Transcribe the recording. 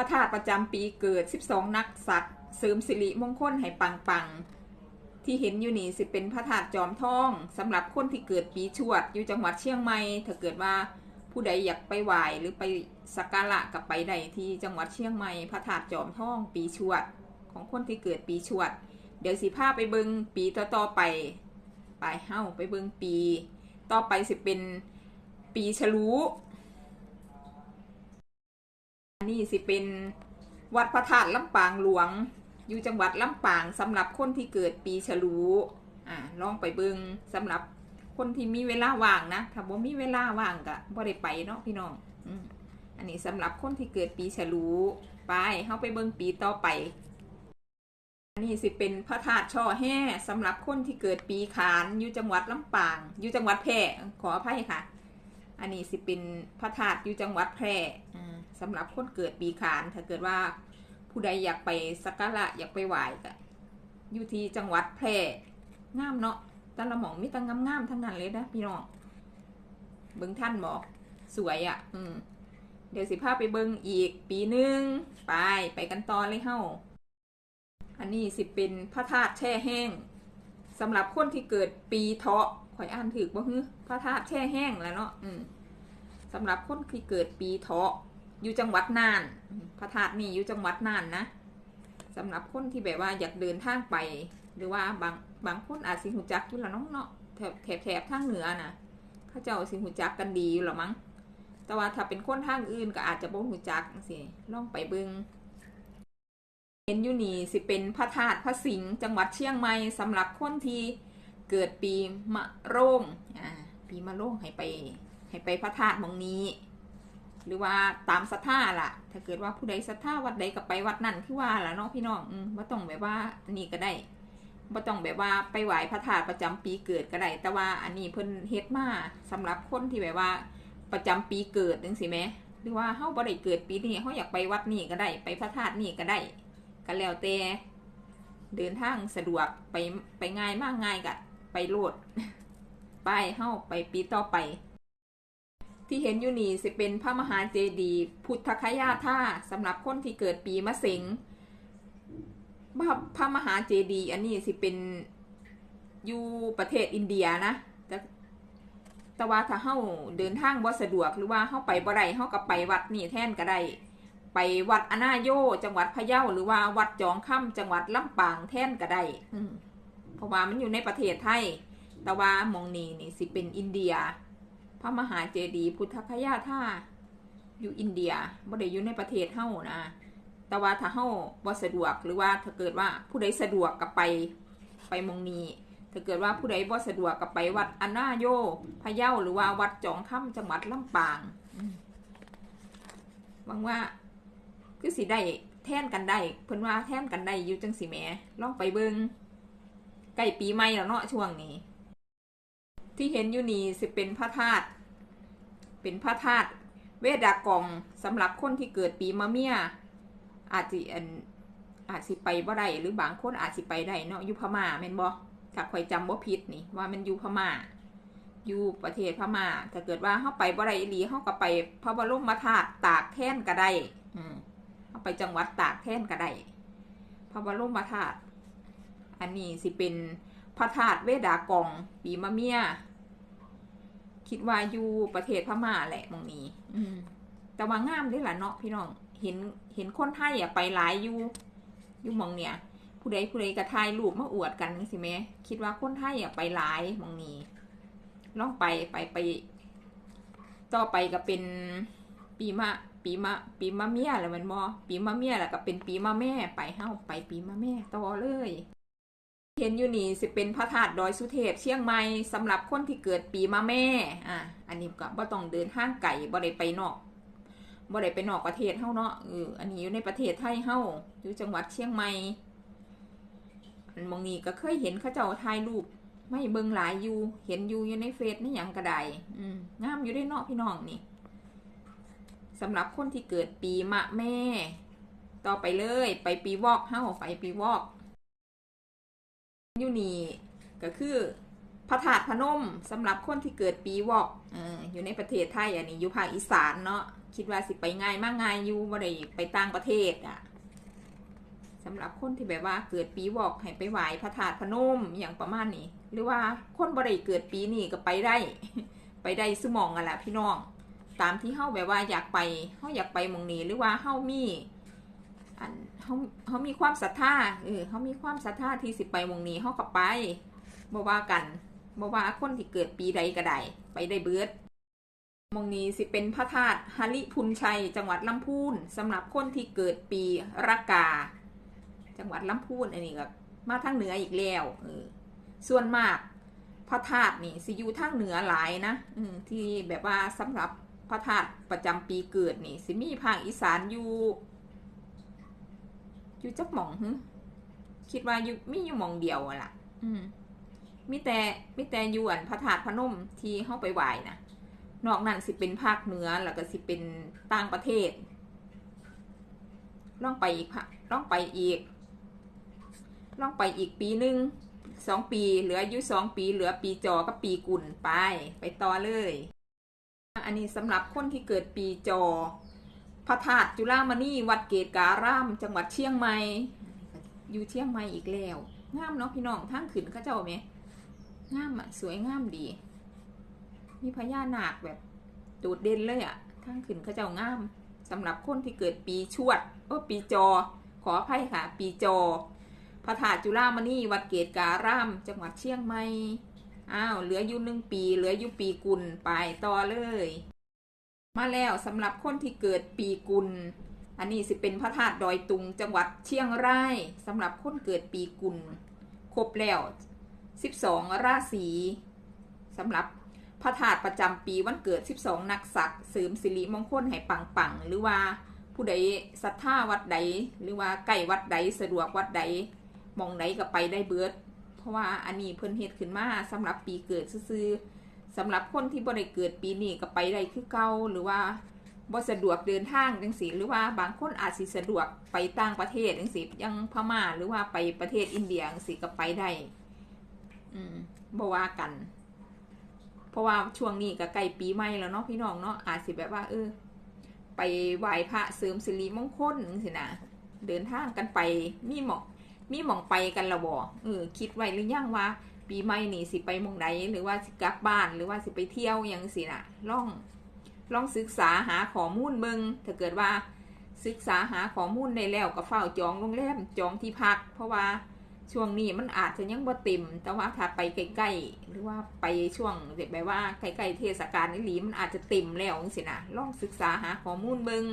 ระธาตุประจำปีเกิด 12 นักสัตว์เสริมสิริมงคลให้ปังปังๆที่เห็นอยู่นี่สิเป็นพระธาตุจอมทองสำหรับคนที่เกิดปีชวดอยู่จังหวัดเชียงใหม่ถ้าเกิดว่าผู้ใดอยากไปไหว้หรือไปสักการะกับไปใดที่จังหวัดเชียงใหม่พระธาตุจอมทอง ปีชวด ของคนที่เกิดปีชวด เดี๋ยวสิพาไปเบิงปีต่อๆไปไปเฮ้าไปเบิงปี ต่อไปสิเป็นปีฉลู นนี้สิเป็นวัดพระธาตุลำปางหลวง อยู่จังหวัดลำปางสำหรับคนที่เกิดปีฉลูอ่าลองไปเบิงสำหรับคนที่มีเวลาว่างนะถ้าบ่มีเวลาว่างก็บ่ได้ไปเนาะพี่น้องอันนี้สำหรับคนที่เกิดปีฉลูไปเฮาไปเบิงปีต่อไป อันนี้สิเป็นพระธาตุช่อแห่สำหรับคนที่เกิดปีขานอยู่จังหวัดลำปาง อยู่จังหวัดแพร่ขออภัยค่ะ อันนี้สิเป็นพระธาตุอยู่จังหวัดแพร่อ่า สำหรับคนเกิดปีขาน ถ้าเกิดว่าผู้ใดอยากไปสักการะอยากไปไหว้ก็อยู่ที่จังหวัดแพร่งามเนาะแต่ละหมองมีแตังงามๆทั้งนั้นเลยนะพี่น้องเบิ้งท่านบอกสวยอะ่ะ อืมเดี๋ยวสิพาไปเบิ้งอีกปีหนึ่งไปไปกันต่อเลยเฮ้าอันนี้สิเป็นพระธาตุแช่แห้งสำหรับคนที่เกิดปีเถาะข่อยอ่านถือบ่ฮึพระธาตุแช่แห้งแล้วเนาะอืมสำหรับคนที่เกิดปีเถาะ อยู่จังหวัดน่าน พระธาตุนี่อยู่จังหวัดน่านนะสำหรับคนที่แบบว่าอยากเดินทางไป หรือว่าบางบางคนอาจสิหูจักอยู่ละน้องเนาะแถบแถบแถบทางเหนือนะข้าเจ้าสิหูจักกันดีอยู่หรอมั้ง แต่ว่าถ้าเป็นคนทางอื่นก็อาจจะบ่หูจักสิลองไปเบิงเห็นอยู่นี่สิเป็นพระธาตุพระสิงห์จังหวัดเชียงใหม่สำหรับคนที่เกิดปีมะโรงอ่าปีมะโรงให้ไปให้ไปพระธาตุมองนี้ หรือว่าตามศรัทธาล่ะ ถ้าเกิดว่าผู้ใดศรัทธาวัดใดก็ไปวัดนั่นคือว่าล่ะเนาะพี่น้องอืมบ่ต้องแบบว่าอันนี้ก็ได้บ่ต้องแบบว่าไปไหว้พระธาตุประจำปีเกิดก็ได้แต่ว่าอันนี้เพิ่นเฮ็ดมาสำหรับคนที่แบบว่าประจำปีเกิดจังซี่แหมหรือว่าเฮาบ่ได้เกิดปีนี้เฮาอยากไปวัดนี้ก็ได้ ไปพระธาตุนี้ก็ได้ก็แล้วแต่เดินทางสะดวกไปไปง่ายมากง่ายกะไปโลดไปเฮ้าไปปีต่อไป ที่เห็นอยู่นี่สิเป็นพระมหาเจดีย์พุทธคยาธาสำหรับคนที่เกิดปีมะเสงพระพระมหาเจดีย์อันนี้สิเป็นอยู่ประเทศอินเดียนะแต่แต่ว่าถ้าเฮาเดินทางบ่สะดวกหรือว่าเฮาไปบ่ได้เฮาก็ไปวัดนี่แทนก็ได้ไปวัดอนาโยจังหวัดพะเยาหรือว่าวัดจองค่ำจังหวัดลำปางแท่นก็ได้เพราะว่ามันอยู่ในประเทศไทย แต่ว่าหมองนี้นี่สิเป็นอินเดีย พระมหาเจดีย์พุทธคยาธาอยู่อินเดียบ่ได้อยู่ในประเทศเฮานะ แต่ว่าถ้าเฮาบ่สะดวกหรือว่าถ้าเกิดว่าผู้ใดสะดวกก็ไปไปมงนี้ถ้าเกิดว่าผู้ใดบ่สะดวกก็ไปวัดอนาโยพะเยาหรือว่าวัดจองค่ำจังหวัดลำปางหวังว่าคือสิได้แท่นกันได้เพิ่นว่าแท่นกันได้อยู่จังสิแหมลองไปเบิงใกล้ปีใหม่แล้วเนาะช่วงนี้ ที่เห็นอยู่นี่สิเป็นพระธาตุเป็นพระธาตุเวดากองสำหรับคนที่เกิดปีมะเมียอาจสิอันอาจสิไปบ่ได้หรือบางคนอาจสิไปได้เนาะอยู่พม่าแม่นบ่ถ้าข่อยจำบ่ผิดนี่ว่ามันอยู่พม่าอยู่ประเทศพม่าถ้าเกิดว่าเฮาไปบ่ได้อีหลีเฮาก็ไปพระบรมธาตุตากแท่นก็ได้อืมเอาไปจังหวัดตากแท่นก็ได้พระบรมธาตุอันนี้สิเป็นพระธาตุเวดากองปีมะเมีย คิดว่าอยู่ประเทศพม่าแหละมองนี้ อืมแต่ว่างามด้ล่ะเนาะพี่น้อง เห็นเห็นคนไทยอะไปหลายอยู่อยู่มองเนี่ย ผู้ใดผู้ใดกระทายรูปมาอวดกันสิแม่คิดว่าคนไทยอะไปหลายมองนี้ลองไปไปไป ต่อไปก็เป็นปีมะปีมะปีมะเมียแหละมันบอปีมะเมียแหละก็เป็นปีมะแม่ไปเฮ้าไปปีมะแม่ต่อเลย เห็นอยู่นี่สิเป็นพระธาตุดอยสุเทพเชียงใหม่สำหรับคนที่เกิดปีมะแม่อะอันนี้ก็บ่ต้องเดินห้างไก่บ่ได้ไปนอกบ่ได้ไปนอกประเทศเฮาเนาะเอออันนี้อยู่ในประเทศไทยเฮาอยู่จังหวัดเชียงใหม่อันมองนี้ก็เคยเห็นเขาเจ้าถ่ายรูปไม่เบิ่งหลายอยู่ เห็นอยู่อยู่ในเฟซในหยังก็ไดอืมงามอยู่ได้เนาะพี่น้องนี่สำหรับคนที่เกิดปีมะแม่ ต่อไปเลย ไปปีวอกเฮ้าไปปีวอก ยูนี่ก็คือพระธาตุพนมสำหรับคนที่เกิดปีวอกออยู่ในประเทศไทยอันนี้อยู่ภาคอีสานเนาะคิดว่าสิไปง่ายมากง่ายอยู่บ่ได้ไปต่างประเทศอะสำหรับคนที่แบบว่าเกิดปีวอกให้ไปไหว้พระธาตุพนมอย่างประมาณนี้ หรือว่าคนบ่ได้เกิดปีนี้ก็ไปได้ ไปได้สมองกันแหละพี่น้อง ตามที่เฮาแบบว่าอยากไปเฮาอยากไปมองนี้หรือว่าเฮามี อันเฮาเฮามีความศรัทธาเออเฮามีความศรัทธาที่สิไปหมองนี้เฮาก็ไปบ่ว่ากันบ่ว่าคนที่เกิดปีใดก็ได้ไปได้เบิดมองนี้สิเป็นพระธาตุหริพุนชัย จังหวัดลำพูนสำหรับคนที่เกิดปีรากา จังหวัดลำพูนอันนี้ก็มาทางเหนืออีกแล้วเออส่วนมากพระธาตุนี่สิอยู่ทางเหนือหลายนะอืที่แบบว่าสำหรับพระธาตุประจำปีเกิดนี่สิมีภาคอีสานอยู่ อยู่จักหม่องหึคิดว่าอยู่มีอยู่หม่องเดียวอะล่ะ อืมมีแต่มีแต่อยู่อันพระธาตุพนมที่เข้าไปไหว้นะนอกนั้นสิเป็นภาคเหนือแล้วก็สิเป็นต่างประเทศล่องไปอีกพะล่องไปอีกล่องไปอีกปีหนึ่งสองปีเหลืออายุสองปีเหลือปีจอกับปีกุ่นไป ไปต่อเลย อันนี้สำหรับคนที่เกิดปีจอ พระธาตุจุฬามณีวัดเกตการาม จังหวัดเชียงใหม่ อยู่เชียงใหม่อีกแล้วงามเนาะพี่น้องทางขึ้นเขาเจ้าไหมงามอะสวยงามดี มีพญานาคแบบโดดเด่นเลยอะทางขึ้นเขาเจ้างามสำหรับคนที่เกิดปีชวดโอ้ปีจอ ขออภัยค่ะ ปีจอพระธาตุจุฬามณีวัดเกตการาม จังหวัดเชียงใหม่อ้าวเหลืออยู่หนึ่งปี เหลืออยู่ปีกุลไปต่อเลย มาแล้วสำหรับคนที่เกิดปีกุล อันนี้สิเป็นพระธาตุดอยตุงจังหวัดเชียงรายสำหรับคนเกิดปีกุล ครบแล้ว 12 ราศีสำหรับพระธาตุประจำปีวันเกิด 12 นักษัตริย์เสริมสิริมงคลให้ปังๆ หรือว่าผู้ใดศรัทธาวัดใด หรือว่าใกล้วัดใดสะดวกวัดใดมองใดก็ไปได้เบิด เพราะว่าอันนี้เพิ่นเฮ็ดขึ้นมาสำหรับปีเกิดซื่อๆ สำหรับคนที่บ่ได้เกิดปีนี้ก็ไปได้คือเก่าหรือว่าบ่สะดวกเดินทางจังซี่หรือว่าบางคนอาจสิสะดวกไปต่างประเทศจังซี่อยังพม่าหรือว่าไปประเทศอินเดียจังซี่ก็ไปได้ อืมบ่ว่ากัน เพราะว่าช่วงนี้ก็ใกล้ปีใหม่แล้วเนาะพี่น้องเนาะอาจสิแบบว่า เออ ไปไหว้พระเสริมสิริมงคลจังซี่นะเดินทางกันไปมีหมองมีหมองไปกันละบ่เออ คิดไว้หรือยังว่า ปีใหม่นี่สิไปมองใดหรือว่าสิกลับบ้านหรือว่าสิไปเที่ยวยังสินะล่องลองศึกษาหาข้อมูลเบิงถ้าเกิดว่าศึกษาหาข้อมูลได้แล้วก็เฝ้าจองโรงแรมจองที่พัก เพราะว่าช่วงนี้มันอาจจะยังบ่เต็ม แต่ว่าถ้าไปใกล้ๆหรือว่าไปช่วงแบบว่าใกล้ๆเทศกาลนี่หลีมันอาจจะเต็มแล้วจังสินะลองศึกษาหาข้อมูลเบิง